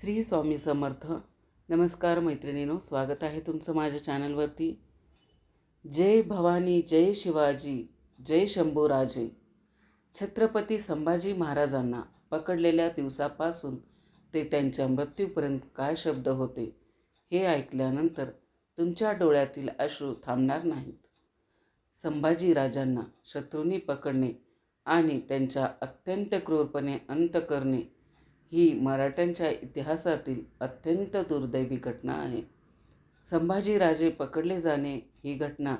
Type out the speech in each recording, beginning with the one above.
श्री स्वामी समर्थ. नमस्कार मैत्रिणीनो स्वागत आहे तुमचं माझ्या चॅनलवरती. जय भवानी जय शिवाजी जय शंभूराजे. छत्रपती संभाजी महाराजांना पकडलेल्या दिवसापासून ते त्यांच्या मृत्यूपर्यंत काय शब्द होते हे ऐकल्यानंतर तुमच्या डोळ्यातील अश्रू थांबणार नाहीत. संभाजी राजांना शत्रूंनी पकडणे आणि त्यांच्या अत्यंत क्रूरपणे अंत करणे ही मराठ्यांच्या इतिहासातील अत्यंत दुर्दैवी घटना आहे. संभाजीराजे पकडले जाणे ही घटना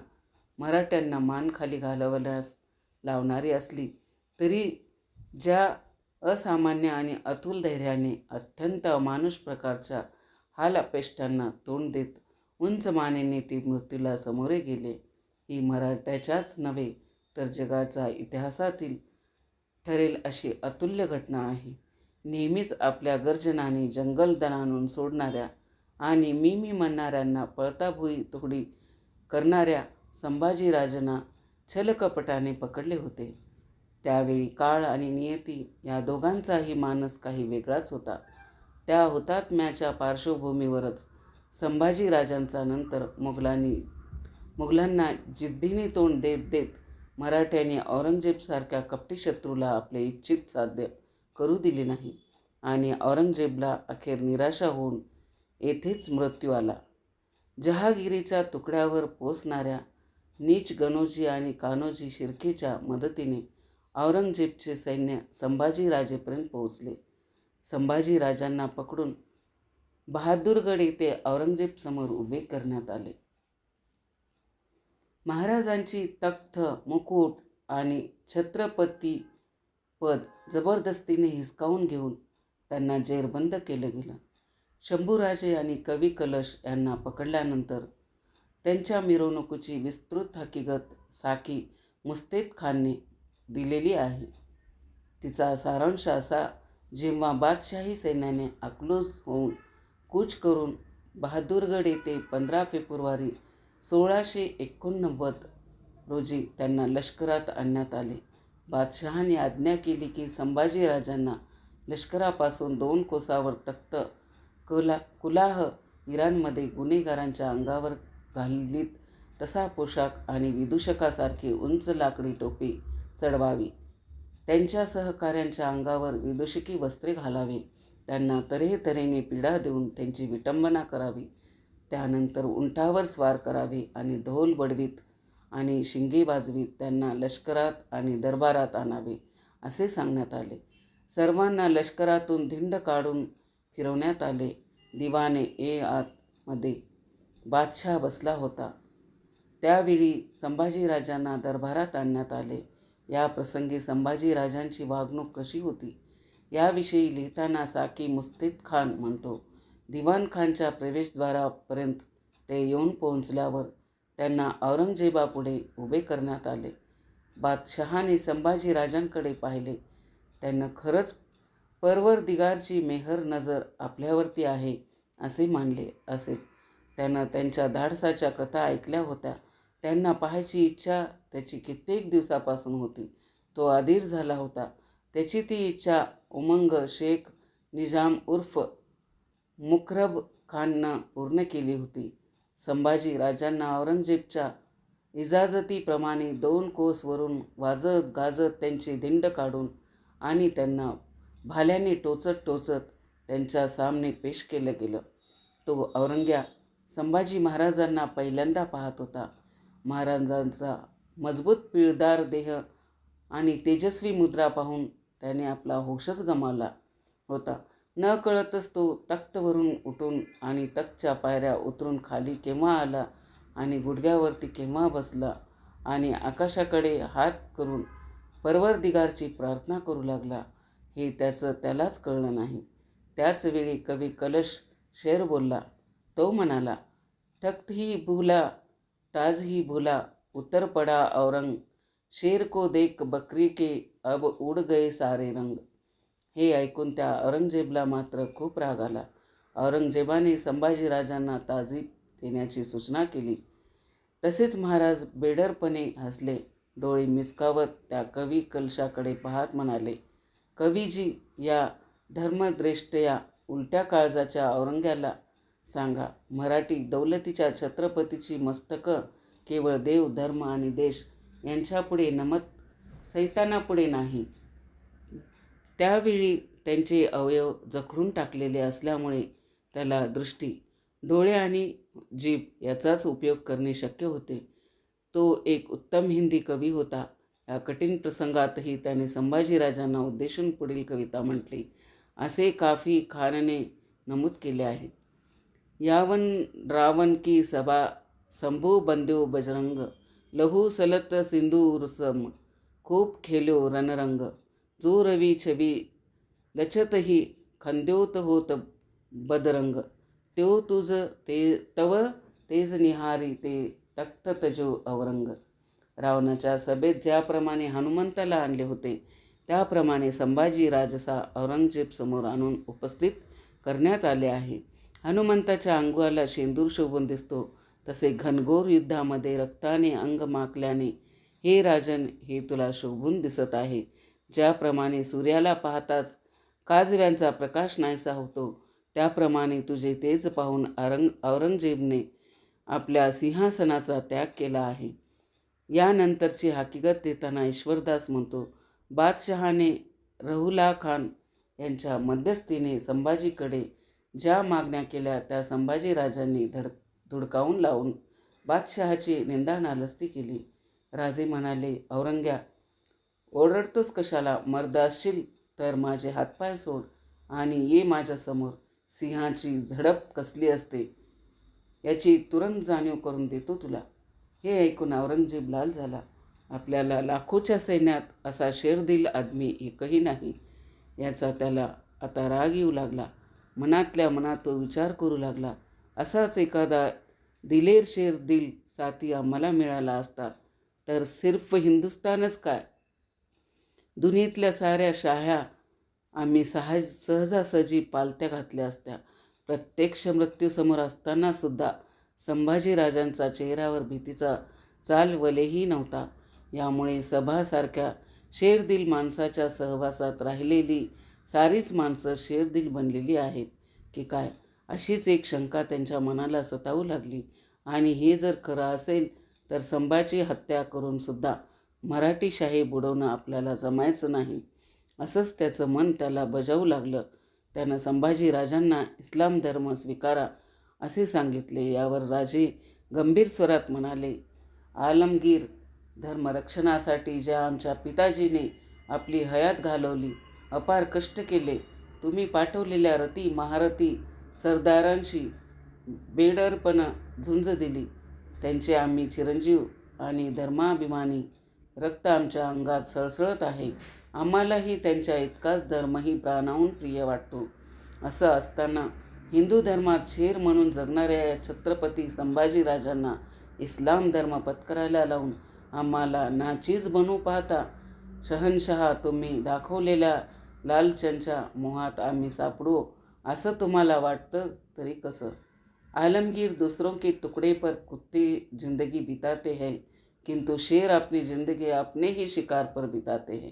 मराठ्यांना मान खाली घालवण्यास लावणारी असली तरी ज्या असामान्य आणि अतुल धैर्याने अत्यंत अमानुष प्रकारच्या हाल अपेष्टांना तोंड देत उंच मानेने ते मृत्यूला समोरे गेले ही मराठ्याच्याच नव्हे तर जगाचा इतिहासातील ठरेल अशी अतुल्य घटना आहे. नेहमीच आपल्या गर्जनाने जंगल दणाणून सोडणाऱ्या आणि मी मी म्हणणाऱ्यांना पळताभुई तुकडी करणाऱ्या संभाजीराजांना छलकपटाने पकडले होते. त्यावेळी काळ आणि नियती या दोघांचाही मानस काही वेगळाच होता. त्या हुतात्म्याच्या पार्श्वभूमीवरच संभाजीराजांचा नंतर मुघलांनी मुघलांना जिद्दीने तोंड देत देत मराठ्यांनी औरंगजेबसारख्या कपटी शत्रूला आपले इच्छित साध्य करू दिली नाही आणि औरंगजेबला अखेर निराशा होऊन येथेच मृत्यू आला. जहागिरीच्या तुकड्यावर पोचणाऱ्या नीच गणोजी आणि कान्होजी शिर्केच्या मदतीने औरंगजेबचे सैन्य संभाजीराजेपर्यंत पोहोचले. संभाजीराजांना पकडून बहादूरगड येथे औरंगजेबसमोर उभे करण्यात आले. महाराजांची तख्त मुकुट आणि छत्रपती पद जबरदस्तीने हिसकावून घेऊन त्यांना जेरबंद केलं गेलं. शंभूराजे आणि कवी कलश यांना पकडल्यानंतर त्यांच्या मिरवणुकीची विस्तृत हकीकत साकी मुस्तेद खानने दिलेली आहे. तिचा सारांश असा जेव्हा बादशाही सैन्याने आक्लोज होऊन कूच करून बहादूरगड येथे पंधरा फेब्रुवारी सोळाशे एकोणनव्वद रोजी त्यांना लष्करात आणण्यात आले. बादशहाने आज्ञा केली की संभाजीराजांना लष्करापासून दोन कोसावर तख्त कुला कुलाह इराणमध्ये गुन्हेगारांच्या अंगावर घालीत तसा पोशाख आणि विदूषकासारखी उंच लाकडी टोपी चढवावी. त्यांच्या सहकाऱ्यांच्या अंगावर विदूषकी वस्त्रे घालावे. त्यांना तऱ्हे तऱ्हेने पीडा देऊन त्यांची विटंबना करावी. त्यानंतर उंटावर स्वार करावे आणि ढोल बडवीत आणि शिंगे वाजवीत त्यांना लष्करात आणि दरबारात आणावे असे सांगण्यात आले. सर्वांना लष्करातून धिंड काढून फिरवण्यात आले. दिवाने ए आतमध्ये बादशाह बसला होता. त्यावेळी संभाजीराजांना दरबारात आणण्यात आले. या प्रसंगी संभाजीराजांची वागणूक कशी होती? याविषयी लिहिताना साकी मुस्तिद खान म्हणतो दिवाण खानच्या प्रवेशद्वारापर्यंत ते येऊन पोहोचल्यावर त्यांना औरंगजेबापुढे उभे करण्यात आले. बादशहाने संभाजीराजांकडे पाहिले. त्यांना खरंच परवरदिगारची मेहर नजर आपल्यावरती आहे असे मानले असे. त्यानं त्यांच्या धाडसाच्या कथा ऐकल्या होत्या. त्यांना पाहायची इच्छा त्याची कित्येक दिवसापासून होती. तो आधीर झाला होता. त्याची ती इच्छा उमंग शेख निजाम उर्फ मुखरब खाननं पूर्ण केली होती. संभाजी राजांना औरंगजेबच्या इजाजतीप्रमाणे दोन कोसवरून वाजत गाजत त्यांची दिंड काढून आणि त्यांना भाल्याने टोचत टोचत त्यांच्या सामने पेश केलं गेलं. तो औरंग्या संभाजी महाराजांना पहिल्यांदा पाहत होता. महाराजांचा मजबूत पिळदार देह आणि तेजस्वी मुद्रा पाहून त्याने आपला होशच गमावला होता. न कळतच तो तख्तवरून उठून आणि तख्तच्या पायऱ्या उतरून खाली केव्हा आला आणि गुडघ्यावरती केव्हा बसला आणि आकाशाकडे हात करून परवरदिगारची प्रार्थना करू लागला हे त्याचं त्यालाच कळलं नाही. त्याचवेळी कवी कलश शेर बोलला तो म्हणाला तख्त ही भूला ताज ही भूला उतर पडा औरंग शेर को देख बकरी के अब उड गए सारे रंग. हे ऐकून त्या औरंगजेबला मात्र खूप राग आला. औरंगजेबाने संभाजीराजांना ताजीब देण्याची सूचना केली. तसेच महाराज बेडरपणे हसले. डोळे मिचकावत त्या कवी कलशाकडे पाहत म्हणाले कवीजी या धर्मद्रेष्टया उलट्या काळजाच्या औरंग्याला सांगा. मराठी दौलतीच्या छत्रपतीची मस्तकं केवळ देव धर्म आणि देश यांच्यापुढे नमत सैतानापुढे नाही. त्यावेळी त्यांचे अवयव जखडून टाकलेले असल्यामुळे त्याला दृष्टी डोळे आणि जीभ याचाच उपयोग करणे शक्य होते. तो एक उत्तम हिंदी कवी होता. या कठीण प्रसंगातही त्याने संभाजीराजांना उद्देशून पुढील कविता म्हटली. असे काफी खानने नमूद केले आहे. यावन रावण की सभा संभू बंदेव बजरंग लहू सलत सिंधू रुसम खूप खेलो रणरंग जो रवी छवी लचतही खंद्योत होत बदरंग त्यो तुझ ते तव तेज निहारी ते तख्त तजो अवरंग रावणाच्या सभेत ज्याप्रमाणे हनुमंताला आणले होते त्याप्रमाणे संभाजी राजसा औरंगजेब समोर आणून उपस्थित करण्यात आले आहे हनुमंताच्या अंगाला शेंदूर शोभून दिसतो तसे घनघोर युद्धामध्ये रक्ताने अंग माकल्याने हे राजन हे तुला शोभून दिसत आहे ज्याप्रमाणे सूर्याला पाहताच काजव्यांचा प्रकाश नाहीसा होतो त्याप्रमाणे तुझे तेज पाहून औरंग औरंगजेबने आपल्या सिंहासनाचा त्याग केला आहे. यानंतरची हकीकत देताना ईश्वरदास म्हणतो बादशहाने रहुला खान यांच्या मध्यस्थीने संभाजीकडे ज्या मागण्या केल्या त्या संभाजी राजांनी धड धुडकावून लावून बादशहाची निंदा नालस्ती केली. राजे म्हणाले औरंग्या ओरडतोस कशाला? मर्द असशील तर माझे हातपाय सोड आणि ये माझ्यासमोर सिंहाची झडप कसली असते? याची तुरंत जाणीव करून देतो तुला. हे ऐकून औरंगजेब लाल झाला. आपल्याला लाखोच्या सैन्यात असा शेरदिल आदमी एकही नाही. याचा त्याला आता राग येऊ लागला. मनातल्या मनात तो विचार करू लागला. असाच एखादा दिलेर शेर दिल साथी आम्हाला मिळाला असता. तर सिर्फ हिंदुस्तानच काय? दुनियेतल्या साऱ्या शाह्या आम्ही सहज सहजासहजी पालत्या घातल्या असत्या. प्रत्यक्ष मृत्यूसमोर असतानासुद्धा संभाजीराजांचा चेहऱ्यावर भीतीचा चालवलेही नव्हता. यामुळे सभासारख्या शेरदिल माणसाच्या सहवासात राहिलेली सारीच माणसं शेरदिल बनलेली आहेत. की काय? अशीच एक शंका त्यांच्या मनाला सतावू लागली. आणि हे जर खरं असेल तर संभाजी हत्या करूनसुद्धा मराठी शाही बुडवणं आपल्याला जमायचं नाही. असंच त्याचं मन त्याला बजावू लागलं. त्यानं संभाजी राजांना इस्लाम धर्म स्वीकारा असे सांगितले. यावर राजे गंभीर स्वरात म्हणाले आलमगीर धर्मरक्षणासाठी ज्या आमच्या पिताजीने आपली हयात घालवली अपार कष्ट केले. तुम्ही पाठवलेल्या रती महारथी सरदारांशी बेडरपणा झुंज दिली. त्यांचे आम्ही चिरंजीव आणि धर्माभिमानी रक्त आमच्या अंगात सळसळत आहे. आम्हालाही त्यांच्या इतकाच धर्मही प्राणाहून प्रिय वाटतो. असं असताना हिंदू धर्मात शेर म्हणून जगणाऱ्या या छत्रपती संभाजीराजांना इस्लाम धर्म पत्करायला लावून आम्हाला नाचीज बनू पाहता शहनशहा तुम्ही दाखवलेल्या लालचंदच्या मोहात आम्ही सापडू असं तुम्हाला वाटतं तरी कसं? आलमगीर दुसरों के टुकड़े पर कुत्ते जिंदगी बिताते हैं किंतु शेर अपनी जिंदगी अपने ही शिकार पर बिताते हैं।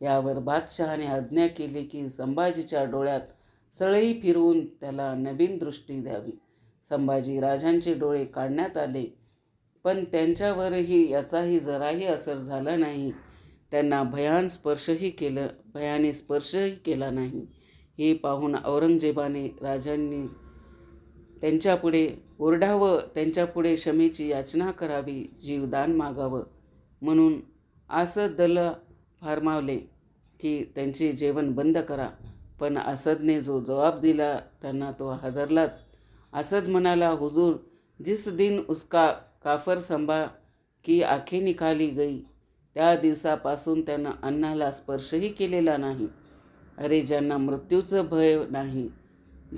यावर बादशहाने आज्ञा केली की संभाजीच्या डोळ्यात सळई फिरवून त्याला नवीन दृष्टी द्यावी। संभाजी राजांचे डोळे काढण्यात आले पण त्यांच्यावरही याचाही जराही असर झाला नाही. त्यांना भयान स्पर्शही केलं भयाने स्पर्शही केला नाही. हे पाहून औरंगजेबाने राजांनी त्यांच्यापुढे ओरडावं त्यांच्यापुढे क्षमेची याचना करावी जीवदान मागावं. म्हणून आसद दल फारमावले की त्यांचे जेवण बंद करा. पण असदने जो जवाब दिला त्यांना तो हादरलाच. असद म्हणाला हुजूर जिस दिन उसका काफर संभा की आखे निकाली गई त्या दिवसापासून त्यांना अन्नाला स्पर्शही केलेला नाही. अरे ज्यांना मृत्यूचं भय नाही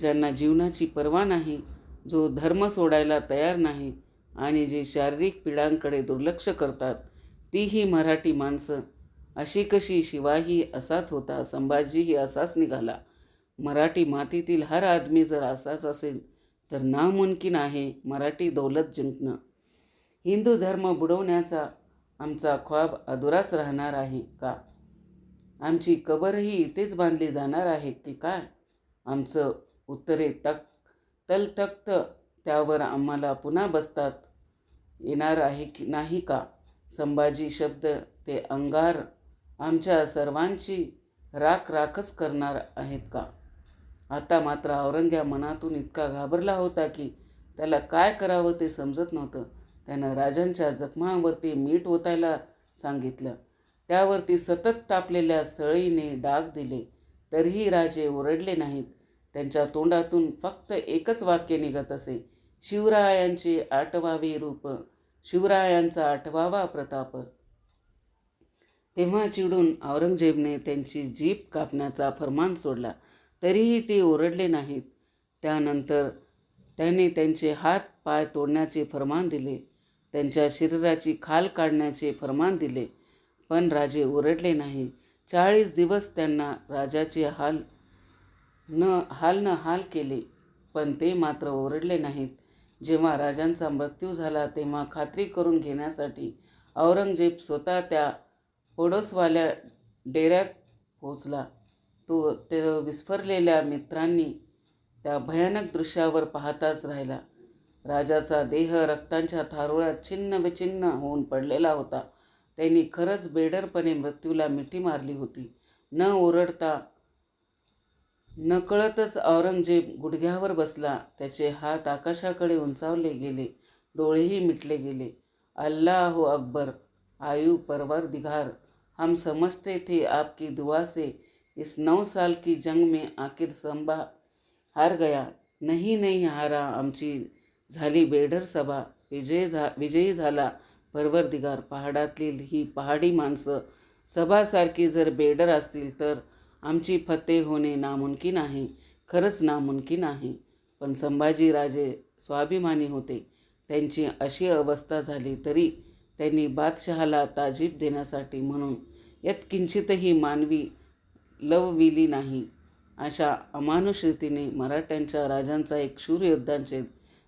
ज्यांना जीवनाची पर्वा नाही जो धर्म सोडायला तयार नाही आणि जे शारीरिक पिढांकडे दुर्लक्ष करतात तीही मराठी माणसं. अशी कशी शिवाही असाच होता संभाजीही असाच निघाला. मराठी मातीतील हर आदमी जर असाच असेल तर नामुमकिन आहे मराठी दौलत जिंकणं. हिंदू धर्म बुडवण्याचा आमचा ख्वाब अधुराच राहणार आहे का? आमची कबरही इथेच बांधली जाणार आहे की काय? आमचं उत्तरे तक तलतख्त त्यावर आम्हाला पुन्हा बसतात. येणार आहे की नाही का? संभाजी शब्द ते अंगार आमच्या सर्वांची राख राखच करणार आहेत का? आता मात्र औरंग्या मनातून इतका घाबरला होता की त्याला काय करावं ते समजत नव्हतं. त्यानं राजांच्या जखमांवरती मीठ ओतायला सांगितलं. त्यावरती सतत तापलेल्या सळीने डाग दिले. तरीही राजे ओरडले नाहीत. त्यांच्या तोंडातून फक्त एकच वाक्य निघत असे. शिवरायांचे आठवावे रूप. शिवरायांचा आठवावा प्रताप. तेव्हा चिडून औरंगजेबने त्यांची जीप कापण्याचा फरमान सोडला. तरीही ते ओरडले नाहीत. त्यानंतर त्याने त्यांचे हात पाय तोडण्याचे फरमान दिले. त्यांच्या शरीराची खाल काढण्याचे फरमान दिले. पण राजे ओरडले नाही. चाळीस दिवस त्यांना राजाचे हाल न हाल न हाल केले पण ते मात्र ओरडले नाहीत. जेव्हा राजांचा मृत्यू झाला तेव्हा खात्री करून घेण्यासाठी औरंगजेब स्वतः त्या पोडसवाल्या डेऱ्यात पोचला तो ते विस्फरलेल्या मित्रांनी त्या भयानक दृश्यावर पाहताच राहिला. राजाचा देह रक्तांच्या थारोळ्यात छिन्न विछिन्न होऊन पडलेला होता. त्यांनी खरंच बेडरपणे मृत्यूला मिठी मारली होती. न ओरडता नकळतच औरंगजेब गुडघ्यावर बसला. त्याचे हात आकाशाकडे उंचावले गेले. डोळेही मिटले गेले. अल्लाह अकबर आयु परवर दिघार हम समझते थे आपकी दुआ से इस नौ साल की जंग में आखिर संभा हार गया। नहीं नहीं हारा आमची झाली बेडर सभा। विजय झा विजयी झाला परवरदिगार. पहाडातली ही पहाडी माणसं सभासारखी जर बेडर असतील तर आमची फतेह होणे नामुमकिन आहे खरंच नामुमकिन आहे पण संभाजीराजे स्वाभिमानी होते. त्यांची अशी अवस्था झाली तरी त्यांनी बादशहाला ताजीब देण्यासाठी म्हणून यत्किंचितही मानवी लवविली नाही. अशा अमानुष रीतीने मराठ्यांच्या राजांचा एक शूर योद्धांचे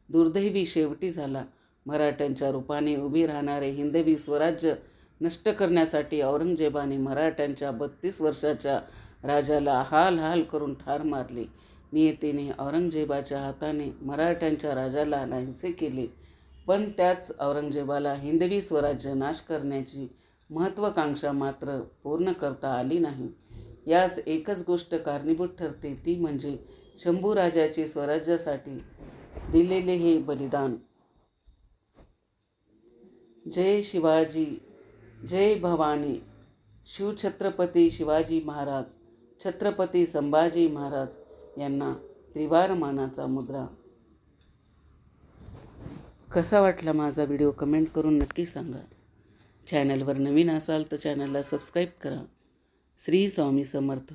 दुर्दैवी शेवटी झाला. मराठ्यांच्या रूपाने उभे राहणारे हिंदवी स्वराज्य नष्ट करण्यासाठी औरंगजेबाने मराठ्यांच्या बत्तीस वर्षाच्या राजाला हाल हाल करून ठार मारले. नियतीने औरंगजेबाच्या हाताने मराठ्यांच्या राजाला नाहीसे केले. पण त्याच औरंगजेबाला हिंदवी स्वराज्य नाश करण्याची महत्त्वाकांक्षा मात्र पूर्ण करता आली नाही. यास एकच गोष्ट कारणीभूत ठरते ती म्हणजे शंभूराजाचे स्वराज्यासाठी दिलेले हे बलिदान. जय शिवाजी जय भवानी शिवछत्रपती शिवाजी महाराज. छत्रपती संभाजी महाराज यांना त्रिवार मानाचा मुद्रा. कसा वाटला माझा व्हिडिओ कमेंट करून नक्की सांगा. चॅनलवर नवीन असाल तर चॅनलला सबस्क्राईब करा. श्री स्वामी समर्थ.